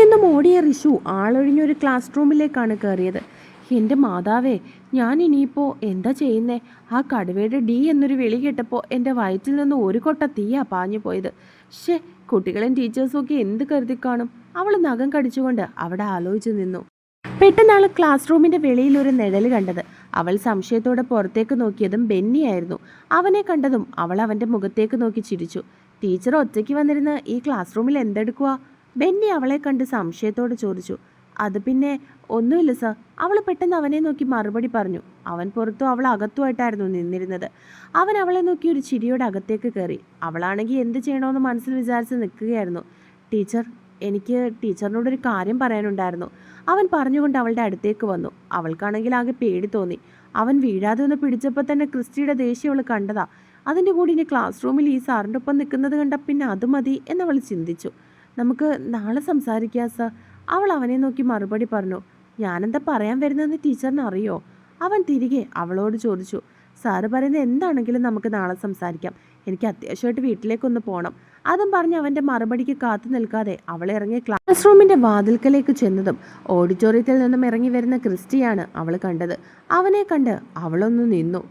നിന്നും ഓടിയ റിഷു. ആളൊഴിഞ്ഞൊരു ക്ലാസ് റൂമിലേക്കാണ് കയറിയത് എന്റെ മാതാവേ ഞാൻ ഇനിയിപ്പോൾ എന്താ ചെയ്യുന്നേ? ആ കടുവയുടെ ഡി എന്നൊരു വിളി കേട്ടപ്പോൾ എന്റെ വയറ്റിൽ നിന്ന് ഒരു കൊട്ട തീയാ പാഞ്ഞു പോയത്. ഷേ കുട്ടികളും ടീച്ചേഴ്സും ഒക്കെ എന്ത് കരുതി കാണും? അവൾ നഖം കടിച്ചുകൊണ്ട് അവിടെ ആലോചിച്ചു നിന്നു. പെട്ടെന്ന് ആൾ ക്ലാസ് റൂമിന്റെ വെളിയിൽ ഒരു നിഴൽ കണ്ടത്. അവൾ സംശയത്തോടെ പുറത്തേക്ക് നോക്കിയതും ബെന്നിയായിരുന്നു. അവനെ കണ്ടതും അവൾ അവന്റെ മുഖത്തേക്ക് നോക്കി ചിരിച്ചു. ടീച്ചർ ഒറ്റയ്ക്ക് വന്നിരുന്ന് ഈ ക്ലാസ് റൂമിൽ എന്തെടുക്കുക ബെന്നി അവളെ കണ്ട് സംശയത്തോടെ ചോദിച്ചു. അത് പിന്നെ ഒന്നുമില്ല സർ. അവൾ പെട്ടെന്ന് അവനെ നോക്കി മറുപടി പറഞ്ഞു. അവൻ പുറത്തും അവൾ അകത്തുമായിട്ടായിരുന്നു നിന്നിരുന്നത്. അവൻ അവളെ നോക്കി ഒരു ചിരിയോടെ അകത്തേക്ക് കയറി. അവളാണെങ്കിൽ എന്ത് ചെയ്യണമെന്ന് മനസ്സിൽ വിചാരിച്ച് നിൽക്കുകയായിരുന്നു. ടീച്ചർ എനിക്ക് ടീച്ചറിനോടൊരു കാര്യം പറയാനുണ്ടായിരുന്നു. അവൻ പറഞ്ഞുകൊണ്ട് അവളുടെ അടുത്തേക്ക് വന്നു. അവൾക്കാണെങ്കിൽ ആകെ പേടി തോന്നി. അവൻ വീഴാതെ ഒന്ന് പിടിച്ചപ്പോൾ തന്നെ ക്രിസ്റ്റിയുടെ ദേഷ്യം അവൾ കണ്ടതാ. അതിന്റെ കൂടി ഇനി ക്ലാസ് റൂമിൽ ഈ സാറിന്റെ ഒപ്പം നിൽക്കുന്നത് കണ്ട പിന്നെ അത് മതി എന്നവൾ ചിന്തിച്ചു. നമുക്ക് നാളെ സംസാരിക്കാം സർ. അവൾ അവനെ നോക്കി മറുപടി പറഞ്ഞു ഞാനെന്താ പറയാൻ വരുന്നതെന്ന് ടീച്ചറിന് അറിയോ അവൻ തിരികെ അവളോട് ചോദിച്ചു സാറ് പറയുന്നത് എന്താണെങ്കിലും നമുക്ക് നാളെ സംസാരിക്കാം. എനിക്ക് അത്യാവശ്യമായിട്ട് വീട്ടിലേക്കൊന്ന് പോകണം അതും പറഞ്ഞ് അവന്റെ മറുപടിക്ക് കാത്തു നിൽക്കാതെ അവൾ ഇറങ്ങിയ ക്ലാസ് റൂമിന്റെ വാതിൽക്കലേക്ക് ചെന്നതും ഓഡിറ്റോറിയത്തിൽ നിന്നും ഇറങ്ങി വരുന്ന ക്രിസ്റ്റിയാണ് അവൾ കണ്ടത്. അവനെ കണ്ട് അവളൊന്ന് നിന്നു.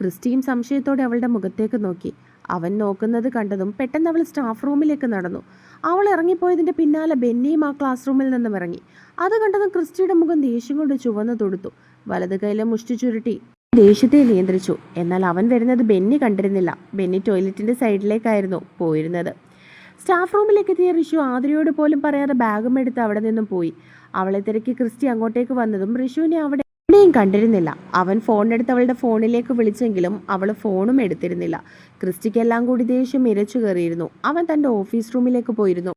ക്രിസ്റ്റിയും സംശയത്തോടെ അവളുടെ മുഖത്തേക്ക് നോക്കി. അവൻ നോക്കുന്നത് കണ്ടതും പെട്ടെന്ന് അവൾ സ്റ്റാഫ് റൂമിലേക്ക് നടന്നു. അവൾ ഇറങ്ങിപ്പോയതിന്റെ പിന്നാലെ ബെന്നിയും ആ ക്ലാസ് റൂമിൽ നിന്നും ഇറങ്ങി. അത് കണ്ടതും ക്രിസ്റ്റിയുടെ മുഖം ദേഷ്യം കൊണ്ട് ചുവന്നു തൊടുത്തു. വലത് കൈയിലെ മുഷ്ടി ചുരുട്ടി. ദേഷ്യത്തെ നിയന്ത്രിച്ചു. എന്നാൽ അവൻ വരുന്നത് ബെന്നി കണ്ടിരുന്നില്ല. ബെന്നി ടോയ്ലറ്റിന്റെ സൈഡിലേക്കായിരുന്നു പോയിരുന്നത്. സ്റ്റാഫ് റൂമിലേക്ക് എത്തിയ ഋഷു ആതിരയോട് പോലും പറയാതെ ബാഗും എടുത്ത് അവിടെ നിന്നും പോയി. അവളെ തിരക്കി ക്രിസ്റ്റി അങ്ങോട്ടേക്ക് വന്നതും ഋഷുവിനെ അവിടെ എവിടെയും കണ്ടിരുന്നില്ല. അവൻ ഫോണെടുത്ത് അവളുടെ ഫോണിലേക്ക് വിളിച്ചെങ്കിലും അവൾ ഫോണും എടുത്തിരുന്നില്ല. ക്രിസ്റ്റിക്കെല്ലാം കൂടി ദേഷ്യം ഇരച്ചു കയറിയിരുന്നു. അവൻ തന്റെ ഓഫീസ് റൂമിലേക്ക് പോയിരുന്നു.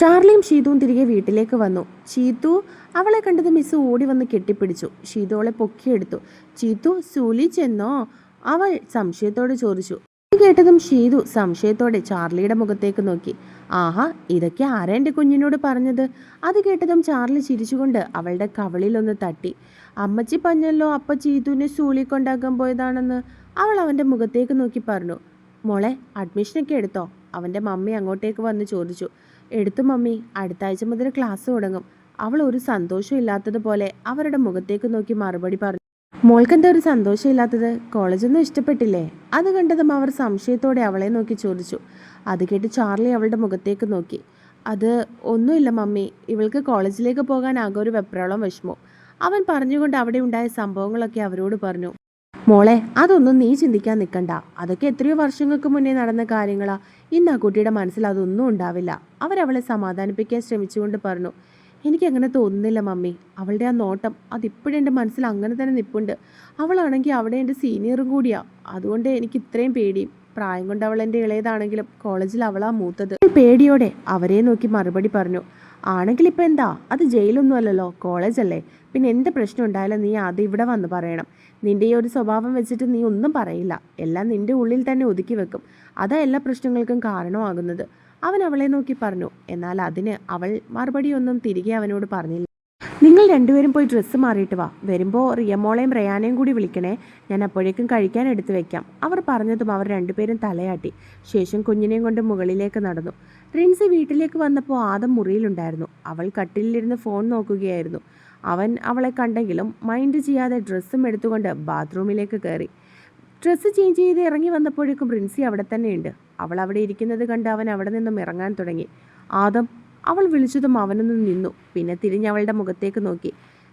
ചാർലിയും ഷീതുവും തിരികെ വീട്ടിലേക്ക് വന്നു. ചീത്തു അവളെ കണ്ടത് മിസ് ഓടി വന്ന് കെട്ടിപ്പിടിച്ചു. ഷീതു അവളെ പൊക്കിയെടുത്തു. ചീത്തു സൂലി ചെന്നോ? അവൾ സംശയത്തോടെ ചോദിച്ചു. കേട്ടതും ഷീതു സംശയത്തോടെ ചാർലിയുടെ മുഖത്തേക്ക് നോക്കി. ആഹാ ഇതൊക്കെ ആരാ എന്റെ കുഞ്ഞിനോട് പറഞ്ഞത്? അത് കേട്ടതും ചാർലി ചിരിച്ചുകൊണ്ട് അവളുടെ കവളിലൊന്ന് തട്ടി. അമ്മച്ചി പറഞ്ഞല്ലോ അപ്പ ചീതുവിനെ സൂളി കൊണ്ടാക്കാൻ പോയതാണെന്ന്. അവൾ അവന്റെ മുഖത്തേക്ക് നോക്കി പറഞ്ഞു. മോളെ അഡ്മിഷനൊക്കെ എടുത്തോ? അവന്റെ മമ്മി അങ്ങോട്ടേക്ക് വന്ന് ചോദിച്ചു. എടുത്തു മമ്മി അടുത്ത ആഴ്ച മുതൽ ക്ലാസ് തുടങ്ങും. അവൾ ഒരു സന്തോഷം ഇല്ലാത്തതുപോലെ അവരുടെ മുഖത്തേക്ക് നോക്കി മറുപടി പറഞ്ഞു. മോൾക്കെന്താ ഒരു സന്തോഷം ഇല്ലാത്തത് കോളേജൊന്നും ഇഷ്ടപ്പെട്ടില്ലേ? അത് കണ്ടതും അവർ സംശയത്തോടെ അവളെ നോക്കി ചോദിച്ചു. അത് കേട്ട് ചാർലി അവളുടെ മുഖത്തേക്ക് നോക്കി. അത് ഒന്നുമില്ല മമ്മി. ഇവൾക്ക് കോളേജിലേക്ക് പോകാൻ ആകെ ഒരു വെപ്രാളം വിഷമോ. അവൻ പറഞ്ഞുകൊണ്ട് അവിടെ ഉണ്ടായ സംഭവങ്ങളൊക്കെ അവരോട് പറഞ്ഞു. മോളെ അതൊന്നും നീ ചിന്തിക്കാൻ നിൽക്കണ്ട അതൊക്കെ എത്രയോ വർഷങ്ങൾക്ക് മുന്നേ നടന്ന കാര്യങ്ങളാ. ഇന്ന് ആ കുട്ടിയുടെ മനസ്സിൽ അതൊന്നും ഉണ്ടാവില്ല. അവരവളെ സമാധാനിപ്പിക്കാൻ ശ്രമിച്ചുകൊണ്ട് പറഞ്ഞു. എനിക്കങ്ങനെ തോന്നുന്നില്ല മമ്മി. അവളുടെ ആ നോട്ടം അതിപ്പോഴും എന്റെ മനസ്സിൽ അങ്ങനെ തന്നെ നിപ്പുണ്ട് അവളാണെങ്കിൽ അവിടെ എന്റെ സീനിയറും കൂടിയാണ് അതുകൊണ്ട് എനിക്ക് ഇത്രയും പേടിയും. പ്രായം കൊണ്ട് അവൾ എന്റെ ഇളയതാണെങ്കിലും കോളേജിൽ അവളാ മൂത്തത്. പേടിയോടെ അവരെ നോക്കി മറുപടി പറഞ്ഞു. ആണെങ്കിൽ ഇപ്പം എന്താ അത് ജയിലൊന്നും അല്ലല്ലോ കോളേജല്ലേ. പിന്നെ എന്ത് പ്രശ്നം ഉണ്ടായാലും നീ അത് ഇവിടെ വന്ന് പറയണം. നിന്റെ ഈ ഒരു സ്വഭാവം വെച്ചിട്ട് നീ ഒന്നും പറയില്ല. എല്ലാം നിന്റെ ഉള്ളിൽ തന്നെ ഒതുക്കി വെക്കും. അതാ എല്ലാ പ്രശ്നങ്ങൾക്കും കാരണമാകുന്നത്. അവൻ അവളെ നോക്കി പറഞ്ഞു. എന്നാൽ അതിന് അവൾ മറുപടിയൊന്നും തിരികെ അവനോട് പറഞ്ഞില്ല. രണ്ടുപേരും പോയി ഡ്രസ്സ് മാറിയിട്ട് വാ. വരുമ്പോൾ റിയമോളെയും റയാനെയും കൂടി വിളിക്കണേ. ഞാൻ അപ്പോഴേക്കും കഴിക്കാൻ എടുത്തു വെക്കാം. അവർ പറഞ്ഞതും അവർ രണ്ടുപേരും തലയാട്ടി. ശേഷം കുഞ്ഞിനെയും കൊണ്ട് മുകളിലേക്ക് നടന്നു. റിൻസി വീട്ടിലേക്ക് വന്നപ്പോൾ ആദം മുറിയിലുണ്ടായിരുന്നു. അവൾ കട്ടിലിരുന്ന് ഫോൺ നോക്കുകയായിരുന്നു. അവൻ അവളെ കണ്ടെങ്കിലും മൈൻഡ് ചെയ്യാതെ ഡ്രസ്സും എടുത്തുകൊണ്ട് ബാത്റൂമിലേക്ക് കയറി. ഡ്രസ്സ് ചേഞ്ച് ചെയ്ത് ഇറങ്ങി വന്നപ്പോഴേക്കും റിൻസി അവിടെ തന്നെയുണ്ട്. അവൾ അവിടെ ഇരിക്കുന്നത് കണ്ട് അവൻ അവിടെ നിന്നും ഇറങ്ങാൻ തുടങ്ങി. ആദം അവൾ വിളിച്ചതും അവനൊന്ന് നിന്നു. പിന്നെ തിരിഞ്ഞ് അവളുടെ മുഖത്തേക്ക് നോക്കി.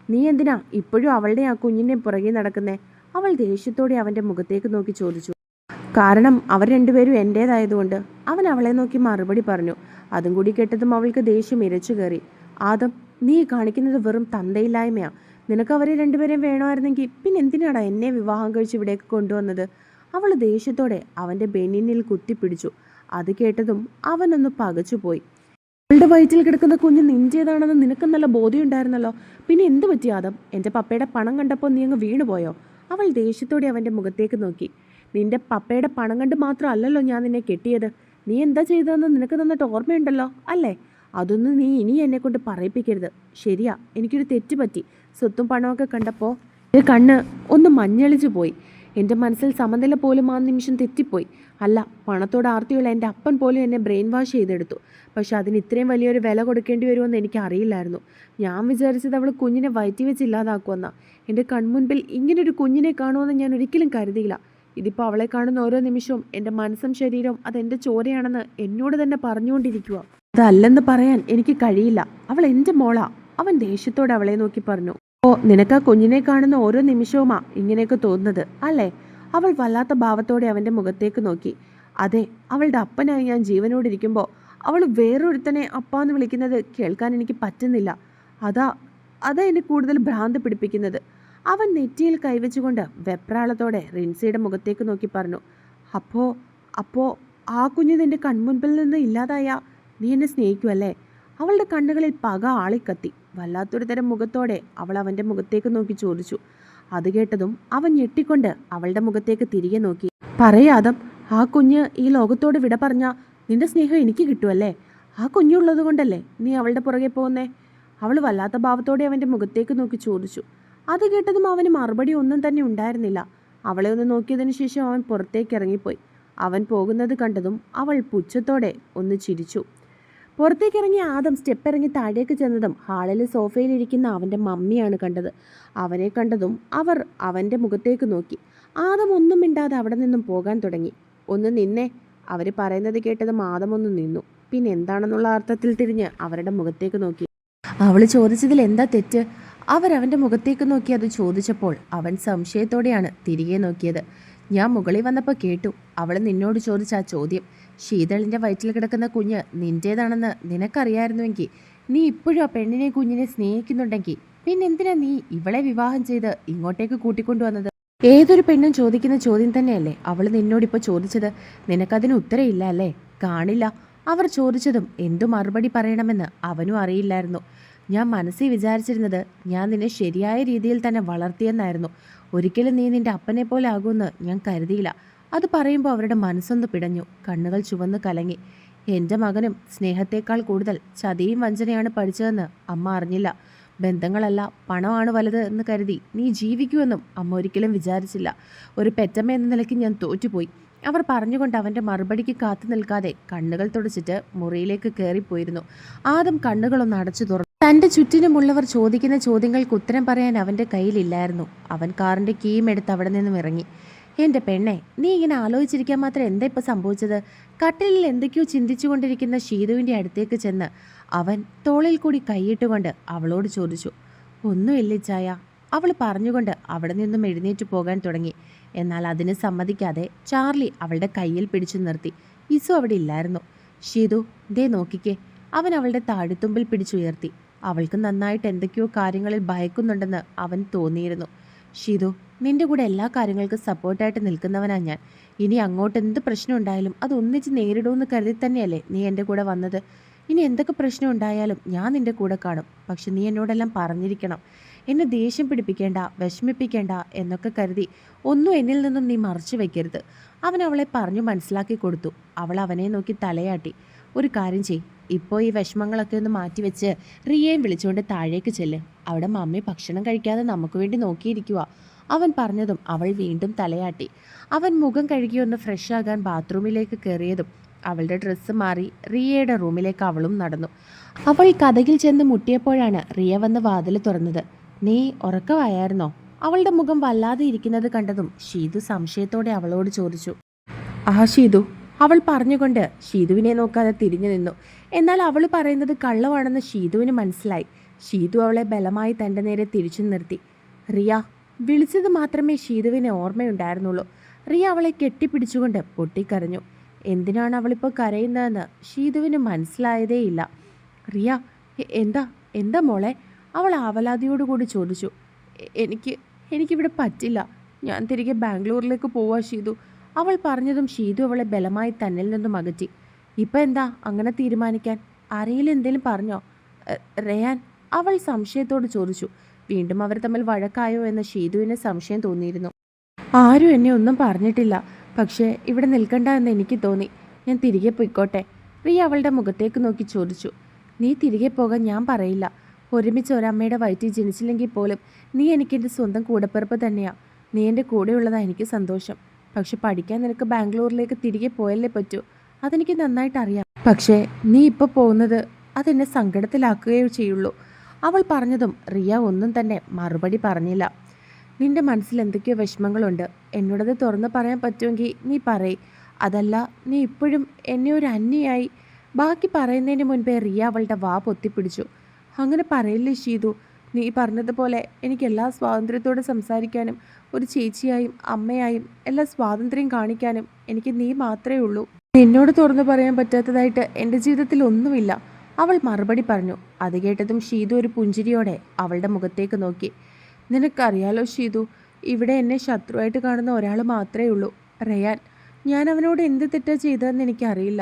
നീ എന്തിനാ ഇപ്പോഴും അവളുടെ ആ കുഞ്ഞിനെ പുറകെ നടക്കുന്നേ? അവൾ ദേഷ്യത്തോടെ അവന്റെ മുഖത്തേക്ക് നോക്കി ചോദിച്ചു. കാരണം അവർ രണ്ടുപേരും എന്റേതായതുകൊണ്ട് അവൻ അവളെ നോക്കി മറുപടി പറഞ്ഞു. അതും കൂടി കേട്ടതും അവൾക്ക് ദേഷ്യം ഇരച്ചു കയറി. ആദം നീ കാണിക്കുന്നത് വെറും തന്തയില്ലായ്മയാണ് നിനക്ക് അവരെ രണ്ടുപേരെയും വേണമായിരുന്നെങ്കിൽ പിന്നെ എന്തിനാടാ എന്നെ വിവാഹം കഴിച്ച് ഇവിടേക്ക് കൊണ്ടുവന്നത്? അവൾ ദേഷ്യത്തോടെ അവന്റെ ബെന്നിനിൽ കുത്തിപ്പിടിച്ചു. അത് കേട്ടതും അവനൊന്ന് പകച്ചുപോയി. അവളുടെ വയറ്റിൽ കിടക്കുന്ന കുഞ്ഞ് നിഞ്ചേതാണെന്ന് നിനക്ക് നല്ല ബോധ്യമുണ്ടായിരുന്നല്ലോ. പിന്നെ എന്ത് പറ്റി ആദം? എന്റെ പപ്പയുടെ പണം കണ്ടപ്പോൾ നീ അങ്ങ് വീണുപോയോ? അവൾ ദേഷ്യത്തോടെ അവന്റെ മുഖത്തേക്ക് നോക്കി. നിന്റെ പപ്പയുടെ പണം കണ്ട് മാത്രമല്ലല്ലോ ഞാൻ നിന്നെ കെട്ടിയത്. നീ എന്താ ചെയ്തതെന്ന് നിനക്ക് നന്നിട്ട് ഓർമ്മയുണ്ടല്ലോ അല്ലേ? അതൊന്നും നീ ഇനി എന്നെ കൊണ്ട് പറയിപ്പിക്കരുത്. ശരിയാ എനിക്കൊരു തെറ്റ് പറ്റി. സ്വത്തും പണമൊക്കെ കണ്ടപ്പോൾ കണ്ണ് ഒന്ന് മഞ്ഞളിച്ചു പോയി. എന്റെ മനസ്സിൽ സമനില പോലും ആ നിമിഷം തെറ്റിപ്പോയി. അല്ല പണത്തോട് ആർത്തിയുള്ള എന്റെ അപ്പൻ പോലും എന്നെ ബ്രെയിൻ വാഷ് ചെയ്തെടുത്തു. പക്ഷെ അതിന് ഇത്രയും വലിയൊരു വില കൊടുക്കേണ്ടി വരുമെന്ന് എനിക്ക് അറിയില്ലായിരുന്നു. ഞാൻ വിചാരിച്ചത് അവൾ കുഞ്ഞിനെ വയറ്റി വെച്ച് ഇല്ലാതാക്കുമെന്ന. എന്റെ കൺമുൻപിൽ ഇങ്ങനൊരു കുഞ്ഞിനെ കാണുമെന്ന് ഞാൻ ഒരിക്കലും കരുതിയില്ല. ഇതിപ്പോൾ അവളെ കാണുന്ന ഓരോ നിമിഷവും എന്റെ മനസ്സും ശരീരവും അതെന്റെ ചോരയാണെന്ന് എന്നോട് തന്നെ പറഞ്ഞുകൊണ്ടിരിക്കുക. അതല്ലെന്ന് പറയാൻ എനിക്ക് കഴിയില്ല. അവൾ എന്റെ മോളാ. അവൻ ദേഷ്യത്തോടെ അവളെ നോക്കി പറഞ്ഞു. ഓ നിനക്ക് ആ കുഞ്ഞിനെ കാണുന്ന ഓരോ നിമിഷവുമാ ഇങ്ങനെയൊക്കെ തോന്നുന്നത് അല്ലേ? അവൾ വല്ലാത്ത ഭാവത്തോടെ അവന്റെ മുഖത്തേക്ക് നോക്കി. അതെ അവളുടെ അപ്പനായി ഞാൻ ജീവനോടിരിക്കുമ്പോൾ അവൾ വേറൊരുത്തനെ അപ്പാന്ന് വിളിക്കുന്നത് കേൾക്കാൻ എനിക്ക് പറ്റുന്നില്ല. അതാ അതാ എന്നെ കൂടുതൽ ഭ്രാന്ത് പിടിപ്പിക്കുന്നത്. അവൻ നെറ്റിയിൽ കൈവച്ചുകൊണ്ട് വെപ്രാളത്തോടെ റിൻസിയുടെ മുഖത്തേക്ക് നോക്കി പറഞ്ഞു അപ്പോ അപ്പോ ആ കുഞ്ഞ് നിന്റെ കൺമുൻപിൽ നിന്ന് ഇല്ലാതായ? നീ എന്നെ സ്നേഹിക്കുമല്ലേ അവളുടെ കണ്ണുകളിൽ പക ആളിക്കത്തി. വല്ലാത്തൊരു തരം മുഖത്തോടെ അവൾ അവന്റെ മുഖത്തേക്ക് നോക്കി ചോദിച്ചു. അത് കേട്ടതും അവൻ ഞെട്ടിക്കൊണ്ട് അവളുടെ മുഖത്തേക്ക് തിരികെ നോക്കി. പറയാതം ആ കുഞ്ഞ് ഈ ലോകത്തോട് വിട പറഞ്ഞ നിന്റെ സ്നേഹം എനിക്ക് കിട്ടുമല്ലേ ആ കുഞ്ഞുള്ളത് കൊണ്ടല്ലേ നീ അവളുടെ പുറകെ പോകുന്നേ? അവൾ വല്ലാത്ത ഭാവത്തോടെ അവന്റെ മുഖത്തേക്ക് നോക്കി ചോദിച്ചു. അത് കേട്ടതും അവന് മറുപടി ഒന്നും തന്നെ ഉണ്ടായിരുന്നില്ല. അവളെ ഒന്ന് നോക്കിയതിന് ശേഷം അവൻ പുറത്തേക്ക് ഇറങ്ങിപ്പോയി. അവൻ പോകുന്നത് കണ്ടതും അവൾ പുച്ഛത്തോടെ ഒന്ന് ചിരിച്ചു. പുറത്തേക്ക് ഇറങ്ങിയ ആദം സ്റ്റെപ്പ് ഇറങ്ങി താഴേക്ക് ചെന്നതും ഹാളിൽ സോഫയിലിരിക്കുന്ന അവന്റെ മമ്മിയാണ് കണ്ടത്. അവനെ കണ്ടതും അവർ അവന്റെ മുഖത്തേക്ക് നോക്കി. ആദം ഒന്നും മിണ്ടാതെ അവിടെ നിന്നും പോകാൻ തുടങ്ങി. ഒന്ന് നിന്നെ അവർ പറയുന്നത് കേട്ടതും ആദം ഒന്ന് നിന്നു. പിന്നെ എന്താണെന്നുള്ള അർത്ഥത്തിൽ തിരിഞ്ഞ് അവരുടെ മുഖത്തേക്ക് നോക്കി. അവൾ ചോദിച്ചതിൽ എന്താ തെറ്റ്? അവരവന്റെ മുഖത്തേക്ക് നോക്കി അത് ചോദിച്ചപ്പോൾ അവൻ സംശയത്തോടെയാണ് തിരികെ നോക്കിയത്. ഞാൻ മുകളിൽ വന്നപ്പോൾ കേട്ടു. അവൾ നിന്നോട് ചോദിച്ച ആ ചോദ്യം. ശീതളിന്റെ വയറ്റിൽ കിടക്കുന്ന കുഞ്ഞ് നിന്റേതാണെന്ന് നിനക്കറിയായിരുന്നുവെങ്കിൽ നീ ഇപ്പോഴും ആ പെണ്ണിനെ കുഞ്ഞിനെ സ്നേഹിക്കുന്നുണ്ടെങ്കിൽ പിന്നെ എന്തിനാ നീ ഇവളെ വിവാഹം ചെയ്ത് ഇങ്ങോട്ടേക്ക് കൂട്ടിക്കൊണ്ടുവന്നത്? ഏതൊരു പെണ്ണും ചോദിക്കുന്ന ചോദ്യം തന്നെയല്ലേ അവൾ നിന്നോടിപ്പോൾ ചോദിച്ചത്? നിനക്കതിന് ഉത്തരയില്ല അല്ലേ? കാണില്ല. അവർ ചോദിച്ചതും എന്തു മറുപടി പറയണമെന്ന് അവനും അറിയില്ലായിരുന്നു. ഞാൻ മനസ്സിൽ വിചാരിച്ചിരുന്നത് ഞാൻ നിന്നെ ശരിയായ രീതിയിൽ തന്നെ വളർത്തിയെന്നായിരുന്നു. ഒരിക്കലും നീ നിന്റെ അപ്പനെ പോലെ ആകുമെന്ന് ഞാൻ കരുതിയില്ല. അത് പറയുമ്പോൾ അവരുടെ മനസ്സൊന്ന് പിടഞ്ഞു. കണ്ണുകൾ ചുവന്ന് കലങ്ങി. എന്റെ മകനും സ്നേഹത്തേക്കാൾ കൂടുതൽ ചതിയും വഞ്ചനയാണ് പഠിച്ചതെന്ന് അമ്മ അറിഞ്ഞില്ല. ബന്ധങ്ങളല്ല പണമാണ് വലുത് എന്ന് കരുതി നീ ജീവിക്കുമെന്നും അമ്മ ഒരിക്കലും വിചാരിച്ചില്ല. ഒരു പെറ്റമ്മ എന്ന നിലയ്ക്ക് ഞാൻ തോറ്റുപോയി. അവർ പറഞ്ഞുകൊണ്ട് അവന്റെ മറുപടിക്ക് കാത്തു നിൽക്കാതെ കണ്ണുകൾ തുടച്ചിട്ട് മുറിയിലേക്ക് കയറിപ്പോയിരുന്നു ആദ്യം കണ്ണുകളൊന്ന് അടച്ചു തുറന്നു. തന്റെ ചുറ്റിനുമുള്ളവർ ചോദിക്കുന്ന ചോദ്യങ്ങൾക്ക് ഉത്തരം പറയാൻ അവന്റെ കയ്യിലില്ലായിരുന്നു. അവൻ കാറിന്റെ കീയും എടുത്ത് അവിടെ നിന്നും ഇറങ്ങി. എന്റെ പെണ്ണെ നീ ഇങ്ങനെ ആലോചിച്ചിരിക്കാൻ മാത്രം എന്താ ഇപ്പോൾ സംഭവിച്ചത്? കട്ടിലിൽ എന്തൊക്കെയോ ചിന്തിച്ചുകൊണ്ടിരിക്കുന്ന ഷീതുവിന്റെ അടുത്തേക്ക് ചെന്ന് അവൻ തോളിൽ കൂടി കൈയിട്ടുകൊണ്ട് അവളോട് ചോദിച്ചു ഒന്നുമില്ല ചായ. അവൾ പറഞ്ഞുകൊണ്ട് അവിടെ നിന്നും എഴുന്നേറ്റ് പോകാൻ തുടങ്ങി. എന്നാൽ അതിന് സമ്മതിക്കാതെ ചാർലി അവളുടെ കയ്യിൽ പിടിച്ചു നിർത്തി. ഇസു അവിടെ ഇല്ലായിരുന്നു. ഷീതു ദേ നോക്കിക്കേ. അവൻ അവളുടെ താടിത്തുമ്പിൽ പിടിച്ചുയർത്തി. അവൾക്ക് നന്നായിട്ട് എന്തൊക്കെയോ കാര്യങ്ങളിൽ ഭയക്കുന്നുണ്ടെന്ന് അവൻ തോന്നിയിരുന്നു. ഷീതു നിന്റെ കൂടെ എല്ലാ കാര്യങ്ങൾക്കും സപ്പോർട്ടായിട്ട് നിൽക്കുന്നവനാ ഞാൻ. ഇനി അങ്ങോട്ട് എന്ത് പ്രശ്നം ഉണ്ടായാലും അത് ഒന്നിച്ച് നേരിടുമെന്ന് കരുതി തന്നെയല്ലേ നീ എന്റെ കൂടെ വന്നത്. ഇനി എന്തൊക്കെ പ്രശ്നം ഉണ്ടായാലും ഞാൻ നിന്റെ കൂടെ കാണും. പക്ഷെ നീ എന്നോടെല്ലാം പറഞ്ഞിരിക്കണം. എന്നെ ദേഷ്യം പിടിപ്പിക്കേണ്ട വിഷമിപ്പിക്കേണ്ട എന്നൊക്കെ കരുതി ഒന്നും എന്നിൽ നിന്നും നീ മറച്ചു വയ്ക്കരുത് അവൻ അവളെ പറഞ്ഞു മനസ്സിലാക്കി കൊടുത്തു. അവൾ അവനെ നോക്കി തലയാട്ടി. ഒരു കാര്യം ചെയ് ഇപ്പോൾ ഈ വിഷമങ്ങളൊക്കെ ഒന്ന് മാറ്റി വെച്ച് റിയയും വിളിച്ചുകൊണ്ട് താഴേക്ക് ചെല്ല്. അവിടെ മമ്മി ഭക്ഷണം കഴിക്കാതെ നമുക്ക് വേണ്ടി നോക്കിയിരിക്കുക അവൻ പറഞ്ഞതും അവൾ വീണ്ടും തലയാട്ടി. അവൻ മുഖം കഴുകി ഒന്ന് ഫ്രഷ് ആകാൻ ബാത്റൂമിലേക്ക് കയറിയതും അവളുടെ ഡ്രസ്സ് മാറി റിയയുടെ റൂമിലേക്ക് അവളും നടന്നു. അവൾ കഥകിൽ ചെന്ന് മുട്ടിയപ്പോഴാണ് റിയ വന്ന് വാതിൽ തുറന്നത്. നീ ഉറക്കമായിരുന്നോ അവളുടെ മുഖം വല്ലാതെ ഇരിക്കുന്നത് കണ്ടതും ഷീതു സംശയത്തോടെ അവളോട് ചോദിച്ചു. ആ ഷീതു അവൾ പറഞ്ഞുകൊണ്ട് ഷീതുവിനെ നോക്കാതെ തിരിഞ്ഞു നിന്നു. എന്നാൽ അവൾ പറയുന്നത് കള്ളമാണെന്ന് ഷീതുവിന് മനസ്സിലായി. ഷീതു അവളെ ബലമായി തന്റെ നേരെ തിരിച്ചു നിർത്തി. റിയ വിളിച്ചത് മാത്രമേ ഷീതുവിന് ഓർമ്മയുണ്ടായിരുന്നുള്ളൂ. റിയ അവളെ കെട്ടിപ്പിടിച്ചുകൊണ്ട് പൊട്ടിക്കരഞ്ഞു. എന്തിനാണ് അവളിപ്പോൾ കരയുന്നതെന്ന് ഷീതുവിന് മനസ്സിലായതേയില്ല റിയ എന്താ എന്താ മോളെ? അവൾ ആവലാതിയോടുകൂടി ചോദിച്ചു. "എ- എനിക്ക് എനിക്കിവിടെ പറ്റില്ല. ഞാൻ തിരികെ ബാംഗ്ലൂരിലേക്ക് പോവാ ഷീതു അവൾ പറഞ്ഞതും ഷീതു അവളെ ബലമായി തന്നിൽ നിന്നും അകറ്റി. ഇപ്പം എന്താ അങ്ങനെ തീരുമാനിക്കാൻ? ആരെങ്കിലും എന്തേലും പറഞ്ഞോ? റയാൻ അവൾ സംശയത്തോട് ചോദിച്ചു. വീണ്ടും അവർ തമ്മിൽ വഴക്കായോ എന്ന ഷീതുവിന് സംശയം തോന്നിയിരുന്നു. ആരും എന്നെ ഒന്നും പറഞ്ഞിട്ടില്ല. പക്ഷേ ഇവിടെ നിൽക്കണ്ട എന്ന് എനിക്ക് തോന്നി. ഞാൻ തിരികെ പോയിക്കോട്ടെ? റിയ അവളുടെ മുഖത്തേക്ക് നോക്കി ചോദിച്ചു. നീ തിരികെ പോകാൻ ഞാൻ പറയില്ല. ഒരുമിച്ച് ഒരമ്മയുടെ വയറ്റിൽ ജനിച്ചില്ലെങ്കിൽ പോലും നീ എനിക്ക് എന്റെ സ്വന്തം കൂടപ്പിറപ്പ് തന്നെയാണ് നീ എന്റെ കൂടെയുള്ളതാണ് എനിക്ക് സന്തോഷം. പക്ഷെ പഠിക്കാൻ നിനക്ക് ബാംഗ്ലൂരിലേക്ക് തിരികെ പോയല്ലേ പറ്റൂ? അതെനിക്ക് നന്നായിട്ട് അറിയാം. പക്ഷേ നീ ഇപ്പോൾ പോകുന്നത് അതെന്നെ സങ്കടത്തിലാക്കുകയോ ചെയ്യുള്ളൂ. അവൾ പറഞ്ഞതും റിയ ഒന്നും തന്നെ മറുപടി പറഞ്ഞില്ല. നിന്റെ മനസ്സിൽ എന്തൊക്കെയോ വിഷമങ്ങളുണ്ട്. എന്നോടത് തുറന്ന് പറയാൻ പറ്റുമെങ്കിൽ നീ പറയ്. അതല്ല നീ ഇപ്പോഴും എന്നെ ഒരു അന്യയായി ബാക്കി പറയുന്നതിന് മുൻപേ റിയ അവളുടെ വാ പൊത്തിപ്പിടിച്ചു. അങ്ങനെ പറയില്ലേ ഷീതു നീ പറഞ്ഞതുപോലെ എനിക്ക് എല്ലാ സ്വാതന്ത്ര്യത്തോടെ സംസാരിക്കാനും ഒരു ചേച്ചിയായും അമ്മയായും എല്ലാ സ്വാതന്ത്ര്യം കാണിക്കാനും എനിക്ക് നീ മാത്രമേ ഉള്ളൂ. നിന്നോട് തുറന്നു പറയാൻ പറ്റാത്തതായിട്ട് എന്റെ ജീവിതത്തിൽ ഒന്നുമില്ല അവൾ മറുപടി പറഞ്ഞു. അത് കേട്ടതും ഷീതു ഒരു പുഞ്ചിരിയോടെ അവളുടെ മുഖത്തേക്ക് നോക്കി. നിനക്കറിയാലോ ഷീതു ഇവിടെ എന്നെ ശത്രുവായിട്ട് കാണുന്ന ഒരാൾ മാത്രമേ ഉള്ളൂ. റയാൻ ഞാൻ അവനോട് എന്ത് തെറ്റാ ചെയ്തതെന്ന് എനിക്കറിയില്ല.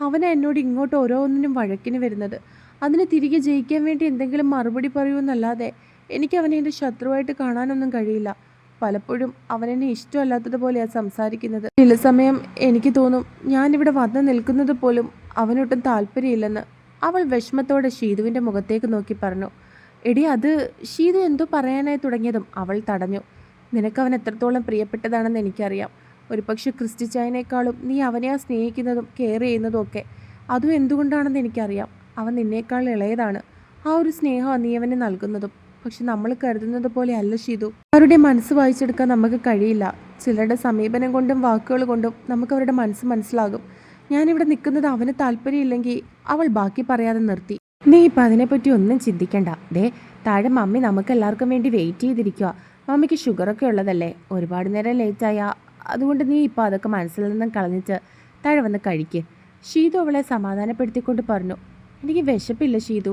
അവനെന്നോട് ഇങ്ങോട്ട് ഓരോന്നിനും വഴക്കിന് വരുന്നത്. അതിന് തിരികെ ജയിക്കാൻ വേണ്ടി എന്തെങ്കിലും മറുപടി പറയുമെന്നല്ലാതെ എനിക്ക് അവനെ എന്റെ ശത്രുവായിട്ട് കാണാനൊന്നും കഴിയില്ല. പലപ്പോഴും അവനെന്നെ ഇഷ്ടമല്ലാത്തതുപോലെയാണ് സംസാരിക്കുന്നത്. ചില സമയം എനിക്ക് തോന്നും ഞാനിവിടെ വന്ന് നിൽക്കുന്നത് പോലും അവനൊട്ടും താല്പര്യമില്ലെന്ന് അവൾ വിഷമത്തോടെ ഷീതുവിന്റെ മുഖത്തേക്ക് നോക്കി പറഞ്ഞു. എടി അത് ഷീതു എന്തോ പറയാനായി തുടങ്ങിയതും അവൾ തടഞ്ഞു. നിനക്ക് അവൻ എത്രത്തോളം പ്രിയപ്പെട്ടതാണെന്ന് എനിക്കറിയാം. ഒരുപക്ഷെ ക്രിസ്റ്റിച്ചായനേക്കാളും നീ അവനെ ആ സ്നേഹിക്കുന്നതും കെയർ ചെയ്യുന്നതും ഒക്കെ. അതും എന്തുകൊണ്ടാണെന്ന് എനിക്കറിയാം. അവൻ നിന്നേക്കാൾ ഇളയതാണ്. ആ ഒരു സ്നേഹം നീ അവന് നൽകുന്നതും. പക്ഷെ നമ്മൾ കരുതുന്നത് പോലെ അല്ല ചെയ്തു അവരുടെ മനസ്സ് വായിച്ചെടുക്കാൻ നമുക്ക് കഴിയില്ല. ചിലരുടെ സമീപനം കൊണ്ടും വാക്കുകൾ കൊണ്ടും നമുക്ക് അവരുടെ മനസ്സ് മനസ്സിലാകും. ഞാനിവിടെ നിൽക്കുന്നത് അവന് താല്പര്യമില്ലെങ്കിൽ അവൾ ബാക്കി പറയാതെ നിർത്തി. നീ ഇപ്പം അതിനെപ്പറ്റി ഒന്നും ചിന്തിക്കണ്ട. ദേ താഴെ മമ്മി നമുക്ക് എല്ലാവർക്കും വേണ്ടി വെയിറ്റ് ചെയ്തിരിക്കുക മമ്മിക്ക് ഷുഗറൊക്കെ ഉള്ളതല്ലേ? ഒരുപാട് നേരം ലേറ്റായ. അതുകൊണ്ട് നീ ഇപ്പോൾ അതൊക്കെ മനസ്സിൽ നിന്നും കളഞ്ഞിട്ട് താഴെ വന്ന് കഴിക്ക്. ഷീതു അവളെ സമാധാനപ്പെടുത്തിക്കൊണ്ട് പറഞ്ഞു. എനിക്ക് വിശപ്പില്ല ഷീതു.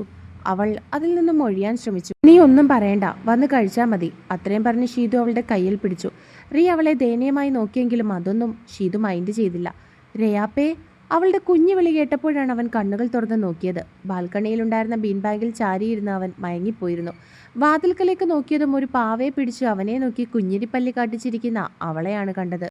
അവൾ അതിൽ നിന്നും ഒഴിയാൻ ശ്രമിച്ചു. നീ ഒന്നും പറയണ്ട. വന്ന് കഴിച്ചാൽ മതി. അത്രയും പറഞ്ഞ് ഷീതു അവളുടെ കയ്യിൽ പിടിച്ചു. റീ അവളെ ദയനീയമായി നോക്കിയെങ്കിലും അതൊന്നും ഷീതു മൈൻഡ് ചെയ്തില്ല. രയാപ്പേ അവളുടെ കുഞ്ഞു വിളി കേട്ടപ്പോഴാണ് അവൻ കണ്ണുകൾ തുറന്ന് നോക്കിയത്. ബാൽക്കണിയിലുണ്ടായിരുന്ന ബീൻ ബാഗിൽ ചാരിയിരുന്ന അവൻ മയങ്ങിപ്പോയിരുന്നു. വാതിൽക്കലേക്ക് നോക്കിയതും ഒരു പാവയെ പിടിച്ച് അവനെ നോക്കി കുഞ്ഞിരിപ്പല്ലി കാട്ടിച്ചിരിക്കുന്ന അവളെയാണ് കണ്ടത്.